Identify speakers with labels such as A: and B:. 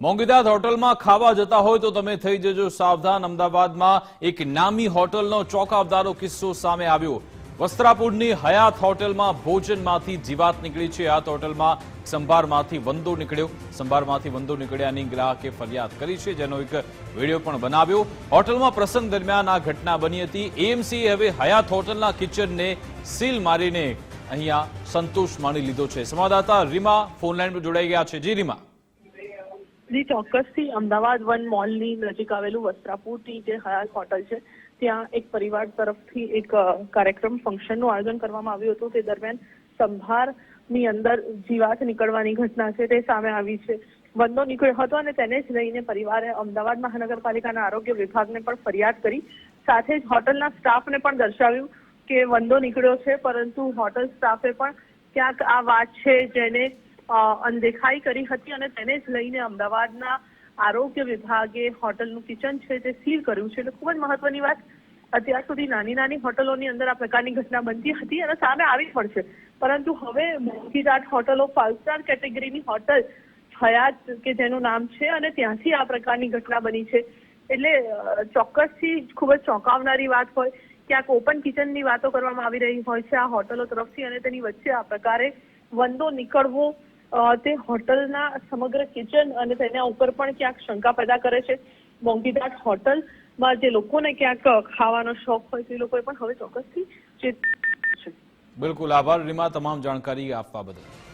A: મોંઘીદાદ હોટલમાં ખાવા જતા હોય તો તમે થઈ જજો સાવધાન. અમદાવાદમાં એક નામી હોટલનો ચોંકાવદારો કિસ્સો સામે આવ્યો. વસ્ત્રાપુરની હયાત હોટલમાં ભોજનમાંથી જીવાત નીકળી છે. હયાત હોટલમાં સંભારમાંથી વંદો નીકળ્યો. સંભારમાંથી વંદો નીકળ્યાની ગ્રાહકે ફરિયાદ કરી છે, જેનો એક વીડિયો પણ બનાવ્યો. હોટલમાં પ્રસંગ દરમિયાન આ ઘટના બની હતી. એએમસી હવે હયાત હોટલના કિચનને સીલ મારીને અહીંયા સંતોષ માણી લીધો છે. સંવાદદાતા રીમા ફોનલાઈન પર જોડાઈ ગયા છે. જી રીમા.
B: જી ચોક્કસથી અમદાવાદ વન મોલની નજીક આવેલું વસ્ત્રાપુરની જે હયાત હોટલ છે, ત્યાં એક પરિવાર તરફથી એક કાર્યક્રમ ફંક્શનનું આયોજન કરવામાં આવ્યું હતું. તે દરમિયાન સંભારની અંદર જીવાત નીકળવાની ઘટના છે, તે સામે આવી છે. વંદો નીકળ્યો હતો અને તેને જ લઈને પરિવારે અમદાવાદ મહાનગરપાલિકાના આરોગ્ય વિભાગને પણ ફરિયાદ કરી, સાથે જ હોટલના સ્ટાફને પણ દર્શાવ્યું કે વંદો નીકળ્યો છે, પરંતુ હોટલ સ્ટાફે પણ ક્યાંક આ વાત છે જેને અનદેખાઈ કરી હતી અને તેને જ લઈને અમદાવાદના આરોગ્ય વિભાગે હોટલનું કિચન છે તે સીલ કર્યું છે. એટલે ખૂબ જ મહત્વની વાત, અત્યાર સુધી નાની નાની હોટલોની અંદર આ પ્રકારની ઘટના બનતી હતી અને સામે આવી પણ છે. પરંતુ હવે મોંઘીદાટ હોટલો ફાઇવ સ્ટાર કેટેગરીની હોટલ હયાત કે જેનું નામ છે અને ત્યાંથી આ પ્રકારની ઘટના બની છે. એટલે ચોક્કસથી ખૂબ જ ચોંકાવનારી વાત હોય, ક્યાંક ઓપન કિચનની વાતો કરવામાં આવી રહી હોય છે આ હોટલો તરફથી અને તેની વચ્ચે આ પ્રકારે વંદો નીકળવો તે હોટલના સમગ્ર કિચન અને તેના ઉપર પણ ક્યાંક શંકા પેદા કરે છે. મોંઘીદાટ હોટલમાં જે લોકોને ક્યાંક ખાવાનો શોખ હોય તે લોકોએ પણ હવે ચોક્કસથી
A: બિલકુલ આભાર, રીમા, તમામ જાણકારી આપવા બદલ.